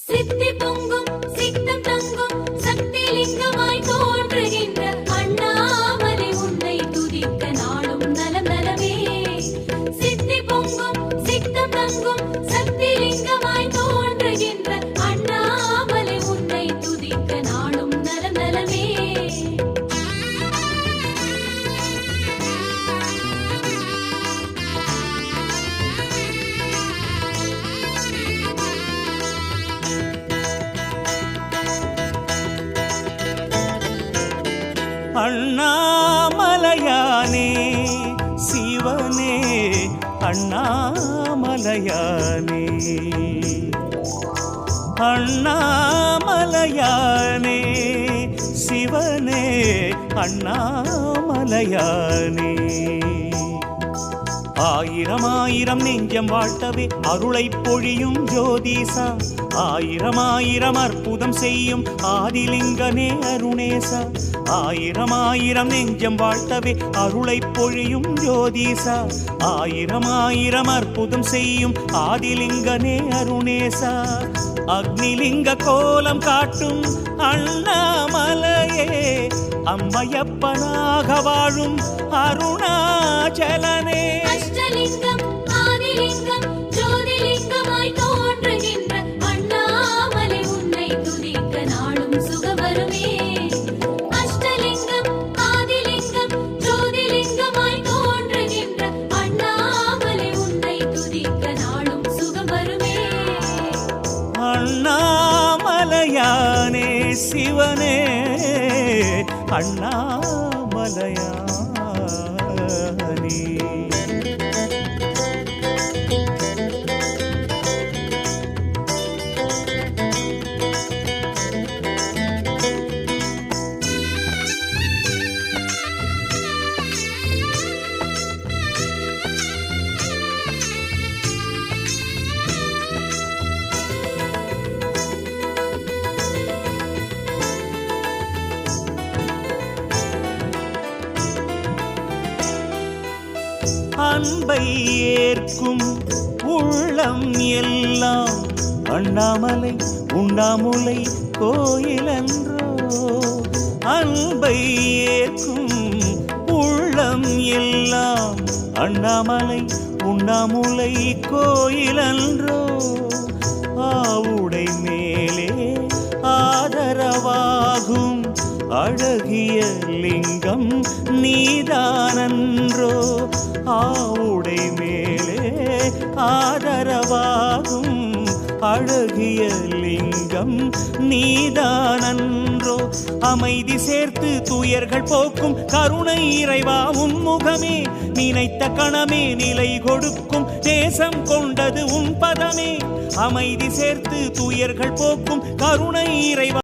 சித்தி பொங்கும் அண்ணாமலையானே சிவனே அண்ணாமலையானே. அண்ணாமலையானே சிவனே அண்ணாமலையானே. ஆயிரம் ஆயிரம் நெஞ்சம் வாழ்த்தவே அருளை பொழியும் ஜோதிசா ஆயிரம் ஆயிரம் அற்புதம் செய்யும் ஆதிலிங்கனே அருணேசா. ஆயிரம் ஆயிரம் நெஞ்சம் வாழ்த்தவே அருளை பொழியும் ஜோதிசா ஆயிரம் ஆயிரம் அற்புதம் செய்யும் ஆதிலிங்கனே அருணேசா. அக்னிலிங்க கோலம் காட்டும் அண்ணாமலையே அம்மையப்பனாக வாழும் அருணாச்சலனே. அஷ்டலிங்கம் ஆதிலிங்கம் ஜோதிலிங்கமாய் தோன்றுகின்ற அண்ணாமலை உன்னை துதிக்க நாளும் சுகவருமே. அஷ்டலிங்கம் ஆதிலிங்கம் ஜோதிலிங்கமாய் தோன்றுகின்ற அண்ணாமலை உன்னை துதிக்க நாளும் சுகவருமே. அண்ணாமலையானே சிவனே. அண்ணாமலையா? அன்பை ஏற்கும் உள்ளம் எல்லாம் அண்ணாமலை உண்ணாமுலை கோயிலன்றோ. அன்பை ஏற்கும் உள்ளம் எல்லாம் அண்ணாமலை உண்ணாமுலை கோயிலன்றோ. ஆவுடை மேலே ஆதரவாகும் அழகிய லிங்கம் நீதானன்றோ. ஆவுடை மேலே ஆதரவாகும் அழகிய லிங்கம். நீதானன்றோ அமைதி சேர்த்து துயர்கள் போக்கும் கருணை இறைவா உன் முகமே நினைத்த கணமே நிலை கொடுக்கும் தேசம் கொண்டது உன் பதமே. அமைதி சேர்த்து துயர்கள் போக்கும் கருணை இறைவா